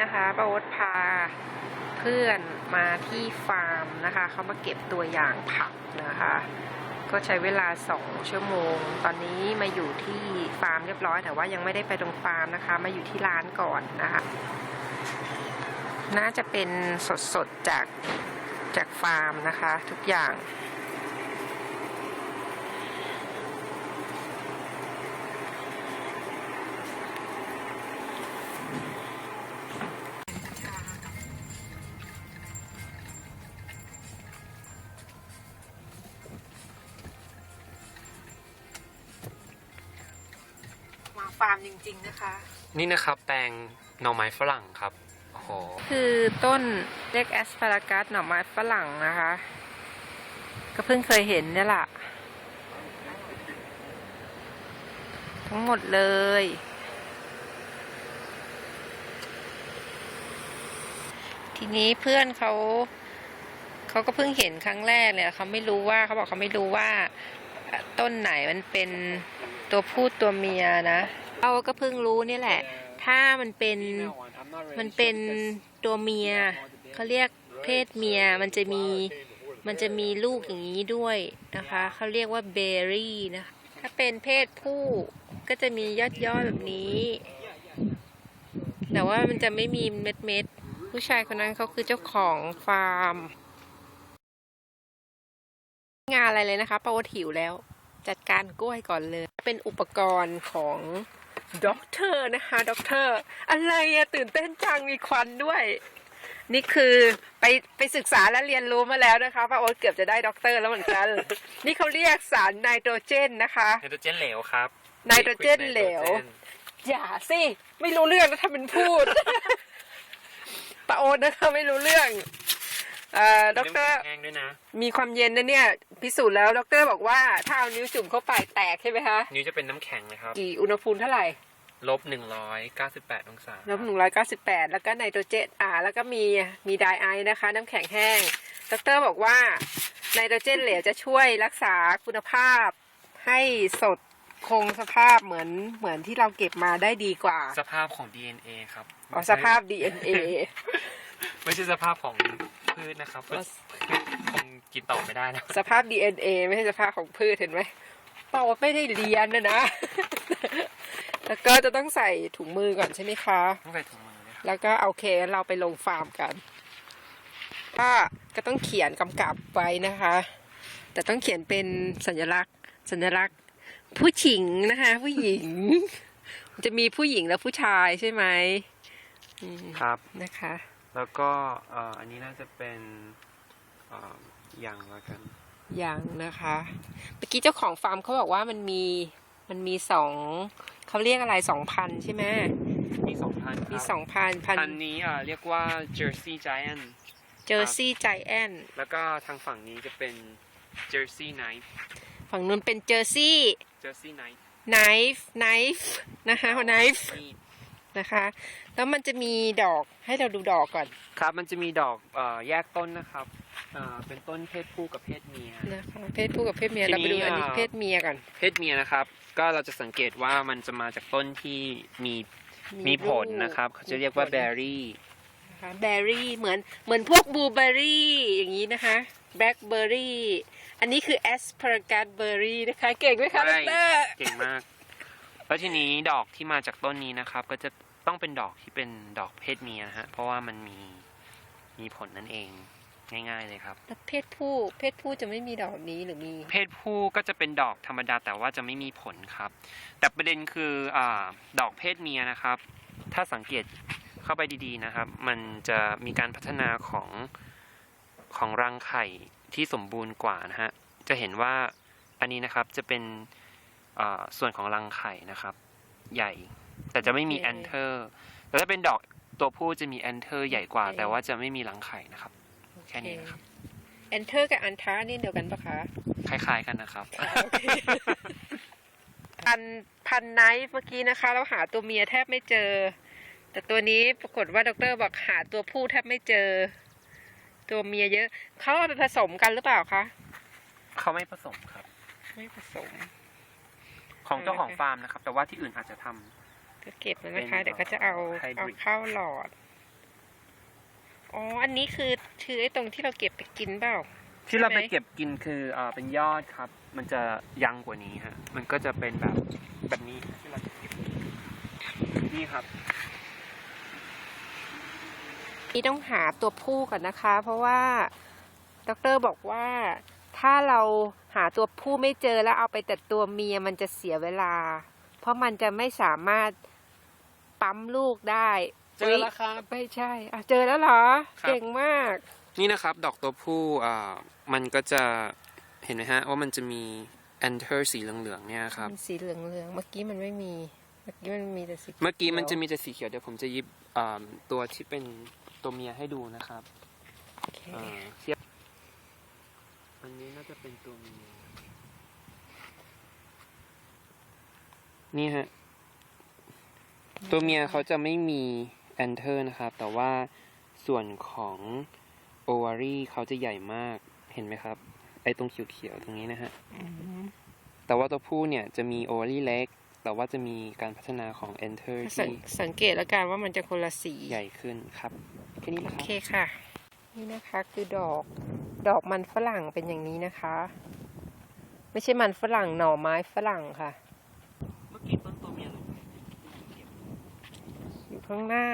นะคะป้าโอ๊ตพาเพื่อนมาที่ฟาร์มนะคะ เขามาเก็บตัวอย่างผักนะคะ ก็ใช้เวลาสองชั่วโมง ตอนนี้มาอยู่ที่ฟาร์มเรียบร้อย แต่ว่ายังไม่ได้ไปตรงฟาร์มนะคะ มาอยู่ที่ร้านก่อนนะคะ น่าจะเป็นสดๆจากจากฟาร์มนะคะ ทุกอย่างาฟาร์มจริง ๆ นะคะ นี่นะครับแปลงหน่อไม้ฝรั่งครับโอ้โหคือต้นเรียกแอสพารากัสหน่อไม้ฝรั่งนะคะ ก็เพิ่งเคยเห็นเนี่ยแหละทั้งหมดเลย ทีนี้เพื่อนเขาเขาก็เพิ่งเห็นครั้งแรกเลยเขาไม่รู้ว่าเขาบอกเขาไม่รู้ว่าเอ่อต้นไหนมันเป็นตัวผู้ตัวเมียนะ เราก็เพิ่งรู้นี่แหละ ถ้ามันเป็นมันเป็นตัวเมียเขาเรียกเพศเมียมันจะมีมันจะมีลูกอย่างนี้ด้วยนะคะเขาเรียกว่าเบอร์รี่นะถ้าเป็นเพศผู้ก็จะมียอดยอดๆแบบนี้ แต่ว่ามันจะไม่มีเม็ดเม็ดๆผู้ชายคนนั้นเขาคือเจ้าของฟาร์ม งานอะไรเลยนะคะป้าโอตหิวแล้ว จัดการกล้วยก่อนเลย เป็นอุปกรณ์ของ ด็อกเตอร์นะคะด็อกเตอร์อะไรอะตื่นเต้นจังมีควันด้วย นี่คือไปไปศึกษาและเรียนรู้มาแล้วนะคะป้าโอ๊ตเกือบจะได้ด็อกเตอร์แล้วเหมือนกัน นี่เขาเรียกสารไนโตรเจนนะคะไนโตรเจนเหลวครับไนโตรเจนเหลว อย่าสิ ไม่รู้เรื่องนะถ้าเป็นพูดป้าโอ๊ตนะคะไม่รู้เรื่องเอ่อด็อกเตอร์แห้งด้วยนะมีความเย็นนะเนี่ย พิสูจน์แล้วด็อกเตอร์บอกว่าถ้าเอานิ้วจุ่มเข้าไปแตกใช่ไหมคะ นิ้วจะเป็นน้ำแข็งนะครับ กี่อุณหภูมิเท่าไหร่ ลบหนึ่งร้อยเก้าสิบแปดองศาลบหนึ่งร้อยเก้าสิบแปดแล้วก็ไนโตรเจนอ่า แล้วก็มีมีไดไอซ์นะคะ น้ำแข็งแห้งด็อกเตอร์บอกว่าไนโตรเจนเหลวจะช่วยรักษาคุณภาพ ให้สดคงสภาพเหมือนเหมือนที่เราเก็บมาได้ดีกว่า สภาพของ DNA ครับอ๋อสภาพ DNA ไม่ใช่สภาพของพืชนะครับพืชคงกินต่อไม่ได้นะสภาพ DNA ไม่ใช่สภาพของพืชเห็นไหมเปล่าว่าไม่ได้เรียนนะนะ แล้วก็จะต้องใส่ถุงมือก่อนใช่ไหมคะ ต้องใส่ถุงมือด้วยครับแล้วก็โอเคเราไปลงฟาร์มกันก็ก็ต้องเขียนกำกับไว้นะคะ แต่ต้องเขียนเป็นสัญลักษณ์ สัญลักษณ์ ผู้หญิงนะคะ ผู้หญิง จะมีผู้หญิงและผู้ชายใช่ไหมอืมครับ นะคะ แล้วก็เอ่ออันนี้น่าจะเป็นเอ่ออย่างละกัน ยังนะคะ เมื่อกี้เจ้าของฟาร์มเขาบอกว่ามันมีมันมีสอง เขาเรียกอะไรสองพันใช่ไหมมีสองพันมีสองพันพันพันนี้อ่าเรียกว่า Jersey Giant เจอร์ซี่ไจแอนแล้วก็ทางฝั่งนี้จะเป็น Jersey Knife ฝั่งนู้นเป็นเจอร์ซี่ Jersey Knife ไนฟ์ไนฟ์นะคะไนฟ์นี่นะคะ แล้วมันจะมีดอกให้เราดูดอกก่อน ครับ มันจะมีดอกเอ่อแยกต้นนะครับเอ่อเป็นต้นเพศผู้กับเพศเมีย นะคะเพศผู้กับเพศเมียทีนี้เราไปดูอันนี้อ่า เพศเมียก่อนเพศเมียนะครับ ก็เราจะสังเกตว่ามันจะมาจากต้นที่มีมีผลนะครับ เขาจะเรียกว่าแบร์รี่นะคะแบร์รี่เหมือนเหมือนพวกบลูเบอร์รี่อย่างนี้นะคะแบล็คเบอร์รี่ อันนี้คือแอสพารากัสเบอร์รี่นะคะ เก่งไหมคะใช่ดรเก่งมาก แล้วทีนี้ดอกที่มาจากต้นนี้นะครับ ก็จะต้องเป็นดอกที่เป็นดอกเพศเมียนะฮะ เพราะว่ามันมีมีผลนั่นเอง ง่ายๆเลยครับ แล้วเพศผู้เพศผู้จะไม่มีดอกนี้หรือมีเพศผู้ก็จะเป็นดอกธรรมดาแต่ว่าจะไม่มีผลครับ แต่ประเด็นคืออาดอกเพศเมียนะครับ ถ้าสังเกตเข้าไปดีๆนะครับ มันจะมีการพัฒนาของของรังไข่ที่สมบูรณ์กว่านะฮะจะเห็นว่าอันนี้นะครับจะเป็นอ่าส่วนของรังไข่นะครับ ใหญ่ แต่จะไม่มีโอเคแอนเทอร์แต่ถ้าเป็นดอกตัวผู้จะมีแอนเทอร์ใหญ่กว่าโอเคแต่ว่าจะไม่มีรังไข่นะครับ แค่นี้นะครับแอนเทอร์กับอันทานี่เดียวกันปะคะ คล้ายๆกันนะครับ พันพันไนฟ์เมื่อกี้นะคะ เราหาตัวเมียแทบไม่เจอ แต่ตัวนี้ปรากฏว่าดรบอกหาตัวผู้แทบไม่เจอ ตัวเมียเยอะ เขาเอาไปผสมกันหรือเปล่าคะเขาไม่ผสมครับ ไม่ผสม ของเจ้าของฟาร์มนะครับ แต่ว่าที่อื่นอาจจะทำ ก็เก็บแล้วนะคะเป็นเดี๋ยวก็จะเอาไฮบริดเอาเข้าหลอด อ๋อ อันนี้คือคือไอ้ตรงที่เราเก็บไปกินเปล่า ที่เราไปใช่ไหมเก็บกินคืออ่าเป็นยอดครับ มันจะยังกว่านี้ฮะ มันก็จะเป็นแบบแบบนี้ที่เราจะเก็บนี่ครับนี่ต้องหาตัวผู้ก่อนนะคะ เพราะว่าดรบอกว่าถ้าเราหาตัวผู้ไม่เจอแล้วเอาไปแต่ตัวเมียมันจะเสียเวลา เพราะมันจะไม่สามารถปั๊มลูกได้ เจอแล้วครับ ไม่ใช่อะเจอแล้วเหรอ ครับ เก่งมาก นี่นะครับ ดอกตัวผู้อ่ามันก็จะเห็นไหมฮะ ว่ามันจะมีแอนเทอร์สีเหลืองๆเนี่ยครับมันสีเหลืองเหลืองๆ เมื่อกี้มันไม่มี เมื่อกี้มันมีแต่สีเมื่อกี้มันจะขียวมีแต่สีเขียวเดี๋ยวผมจะหยิบอ่าตัวที่เป็นตัวเมียให้ดูนะครับโอเคอ่าเทียบอันนี้น่าจะเป็นตัวเมียนี่ฮะตัวเมียเขาจะไม่มี แอนเทอร์นะครับ แต่ว่าส่วนของโอวารีเขาจะใหญ่มากเห็นไหมครับ ไอ้ตรงเขียวๆตรงนี้นะฮะอืมแต่ว่าตัวผู้เนี่ยจะมีโอวารีเล็ก แต่ว่าจะมีการพัฒนาของแอนเทอร์สังที่สังเกตแล้วกันว่ามันจะคนละสี ใหญ่ขึ้นครับแค่นี้นะโอครับเคค่ะ นี่นะคะคือดอกดอกมันฝรั่งเป็นอย่างนี้นะคะ ไม่ใช่มันฝรั่งหน่อไม้ฝรั่งค่ะ เมื่อกี้ต้นตัวเมียลง อยู่ ข้างหน้า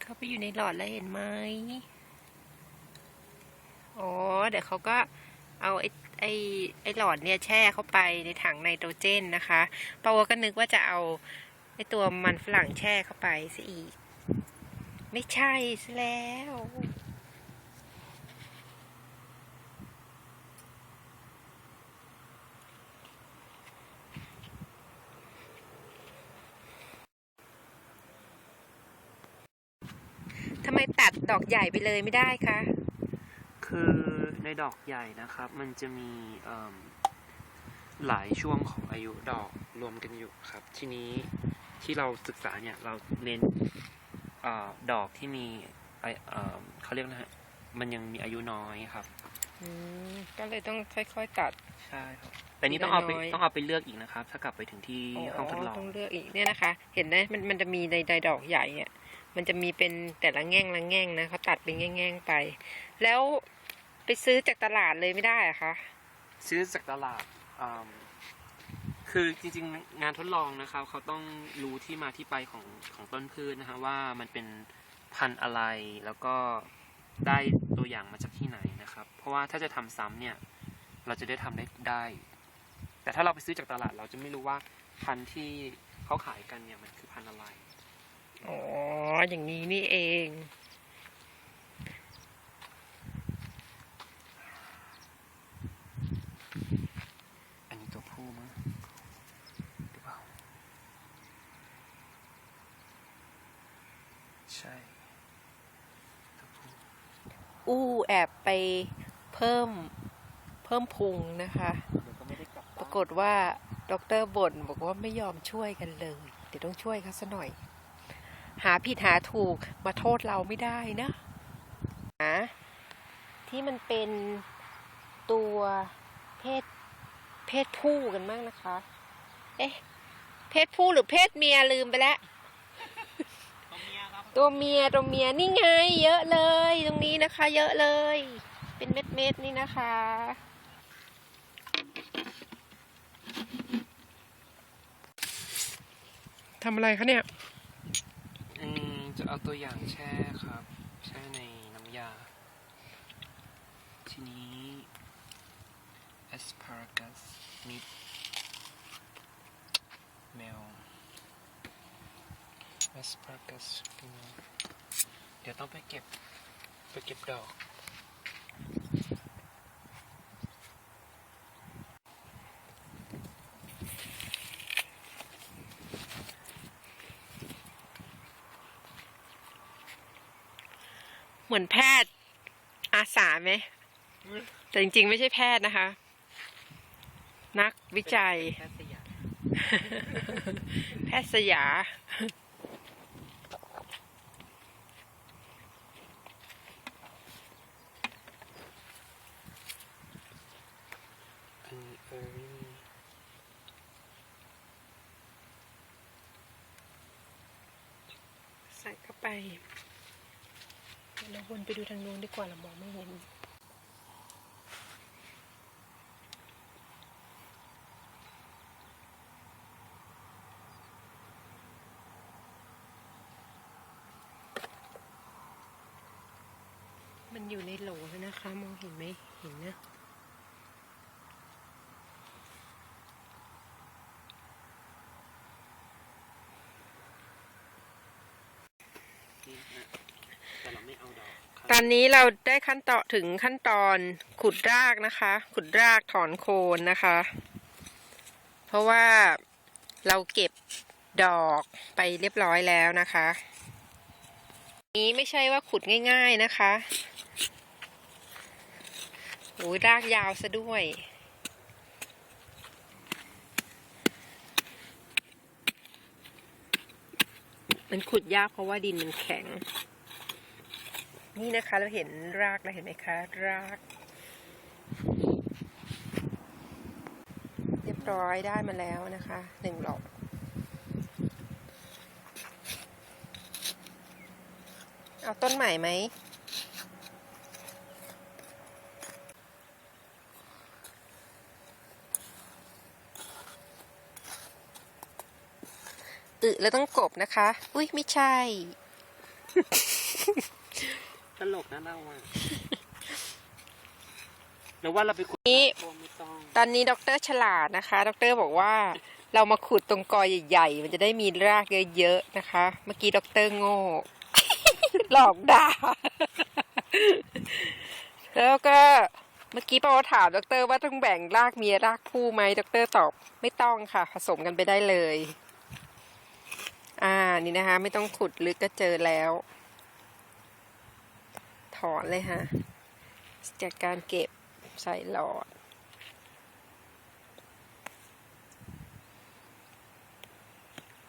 เข้าไปอยู่ในหลอดแล้วเห็นไหมอ๋อ เดี๋ยวเขาก็เอาไอ้ ไอ้ไอหลอดเนี่ยแช่เข้าไปในถังไนโตรเจนนะคะปาวก็นึกว่าจะเอาไอ้ตัวมันฝรั่งแช่เข้าไปซะอีก ไม่ใช่ซะแล้วทำไมตัดดอกใหญ่ไปเลยไม่ได้คะ คือ ในดอกใหญ่นะครับ มันจะมีเอิ่มหลายช่วงของอายุดอกรวมกันอยู่ครับ ทีนี้ที่เราศึกษาเนี่ยเราเน้นอาดอกที่มีไอเอิ่มเขาเรียกนะฮะมันยังมีอายุน้อยครับอืมก็เลยต้องค่อยๆตัดใช่ครับแต่นี้ต้องเอาไปน้อยต้องเอาไปเลือกอีกนะครับ ถ้ากลับไปถึงที่ห้องทดลองต้องเลือกอีกเนี่ยนะคะ เห็นไหมมันมันจะมีในในดอกใหญ่เนี่ยมันจะมีเป็นแต่ละแง่งละแง่งนะเขาตัดเป็นแง่งๆไป แล้ว ไปซื้อจากตลาดเลยไม่ได้อะคะ ซื้อจากตลาดอืมคือจริงๆ งานทดลองนะครับ เขาต้องรู้ที่มาที่ไปของของต้นพืชนะฮะว่ามันเป็นพันธุ์อะไรแล้วก็ได้ตัวอย่างมาจากที่ไหนนะครับ เพราะว่าถ้าจะทำซ้ำเนี่ย เราจะได้ทำได้ได้ แต่ถ้าเราไปซื้อจากตลาด เราจะไม่รู้ว่าพันธุ์ที่เขาขายกันเนี่ยมันคือพันธุ์อะไรอ๋ออย่างนี้นี่เอง อันนี้ตัวผู้มั้งหรือเปล่า ใช่ตัวผู้ อู้แอบไป เพิ่มเพิ่มพุงนะคะเดี๋ยวก็ไม่ได้กลับปรากฏว่าด็อกเตอร์บ่นบอกว่าไม่ยอมช่วยกันเลยเดี๋ยวต้องช่วยเขาซะหน่อย หาผิดหาถูกมาโทษเราไม่ได้นะหาที่มันเป็นตัวเพศเพศผู้กันบ้างนะคะ เอ๊ะ เพศผู้หรือเพศเมียลืมไปแล้ว ตัวเมียตัวเมียนี่ไง เยอะเลย ตรงนี้นะคะ เยอะเลย เป็นเม็ดเม็ดๆนี่นะคะ ทำอะไรคะเนี่ย อืม จะเอาตัวอย่างแช่ครับ แช่ในน้ำยา ทีนี้ asparagus มิดแม asparagus เดี๋ยวต้องไปเก็บ ไปเก็บดอกเหมือนแพทย์อาสาไหม แต่จริงๆ ไม่ใช่แพทย์นะคะ นักวิจัยแค่สยามแพทย์สยา อันนี้เออรี่ ใส่ เข้าไปเราวนไปดูทางโน้นดีกว่าเรามองไม่เห็นมันอยู่ในโหลแล้วนะคะ มองเห็นไหมเห็นนะ นี่นะแต่เราไม่เอาดอกครับ ตอนนี้เราได้ขั้นตอนถึงขั้นตอนขุดรากนะคะ ขุดรากถอนโคนนะคะ เพราะว่าเราเก็บดอกไปเรียบร้อยแล้วนะคะ นี้ไม่ใช่ว่าขุดง่าย ๆนะคะโอ้ยรากยาวซะด้วยมันขุดยากเพราะว่าดินมันแข็ง นี่นะคะเราเห็นรากแล้วเห็นไหมคะ ราก เรียบร้อยได้มาแล้วนะคะหนึ่งหลอกเอาต้นใหม่ไหม อึแล้วต้องกบนะคะ อุ้ยไม่ใช่ ลกนะเราอะหรือว่าเราไปคุยนี่พวกไม่ต้องตอนนี้ด็อกเตอร์ฉลาดนะคะด็อกเตอร์บอกว่าเรามาขุดตรงกอใหญ่ๆ มันจะได้มีรากเยอะๆนะคะ เมื่อกี้ด็อกเตอร์โง่ หลอกด่า แล้วก็เมื่อกี้ปอถามด็อกเตอร์ว่าต้องแบ่งรากเมียรากผู้ไหมด็อกเตอร์ตอบไม่ต้องค่ะ ผสมกันไปได้เลย อ่านี่นะคะ ไม่ต้องขุดลึกก็เจอแล้วถ อนเลยค่ะจากการเก็บใส่หลอด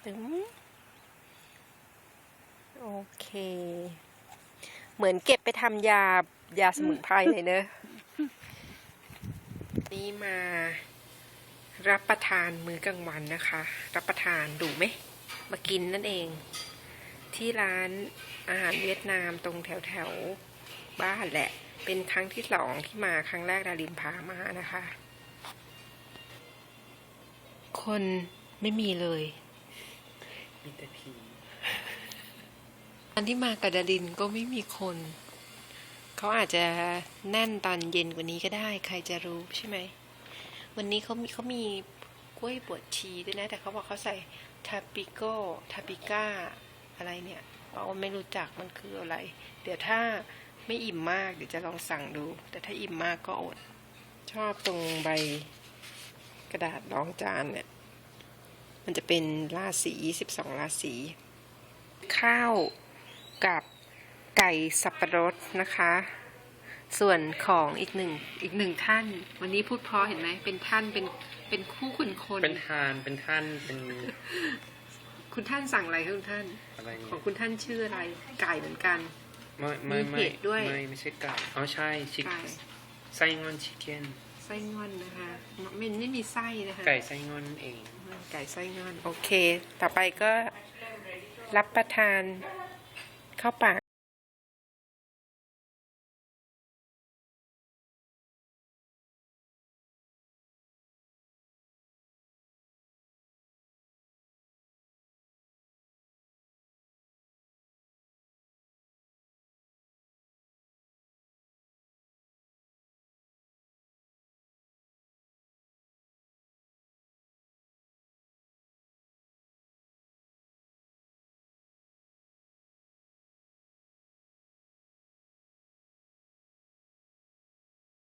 ตึง โอเค เหมือนเก็บไปทำยายาสมุนไพรเลยเนอะ นี่มารับประทานมื้อกลางวันนะคะ รับประทานดูไหม มากินนั่นเอง ที่ร้านอาหารเวียดนามตรงแถวแถว บ้านแหละ เป็นครั้งที่สองที่มาครั้งแรกดารินพามานะคะ คนไม่มีเลย มีแต่ผีตอนที่มากับดารินก็ไม่มีคน เขาอาจจะแน่นตอนเย็นกว่านี้ก็ได้ ใครจะรู้ใช่ไหม วันนี้เขามีเขามีกล้วยบวชชีด้วยนะ แต่เขาบอกเขาใส่ทาปิโก้ ทาปิก้า อะไรเนี่ยเราไม่รู้จักมันคืออะไร เดี๋ยวถ้า ไม่อิ่มมากเดี๋ยวจะลองสั่งดู แต่ถ้าอิ่มมากก็อด ชอบตรงใบกระดาษรองจานเนี่ย มันจะเป็นราศีสิบสองราศีข้าวกับไก่สับปะรดนะคะ ส่วนของอีกหนึ่งอีกหนึ่งท่าน วันนี้พูดเพราะเห็นไหมเป็นท่านเป็นเป็นคู่คุณคนเป็นทานเป็นท่านเป็นคุณท่านสั่งอะไรคะคุณท่าน อะไรขเนี่องยคุณท่านชื่ออะไรไก่เหมือนกัน ไม่ไม่มีไม่เห็ดด้วย ไม่ไม่ใช่ไก่อ๋อใช่ชิคไก่ไส้งอนชิคเก้นไส้งอนนะคะมันไม่มีไส้นะคะไก่ไส้งอนนั่นเอง ไก่ไส้งอน โอเค ต่อไปก็รับประทานข้าวปาก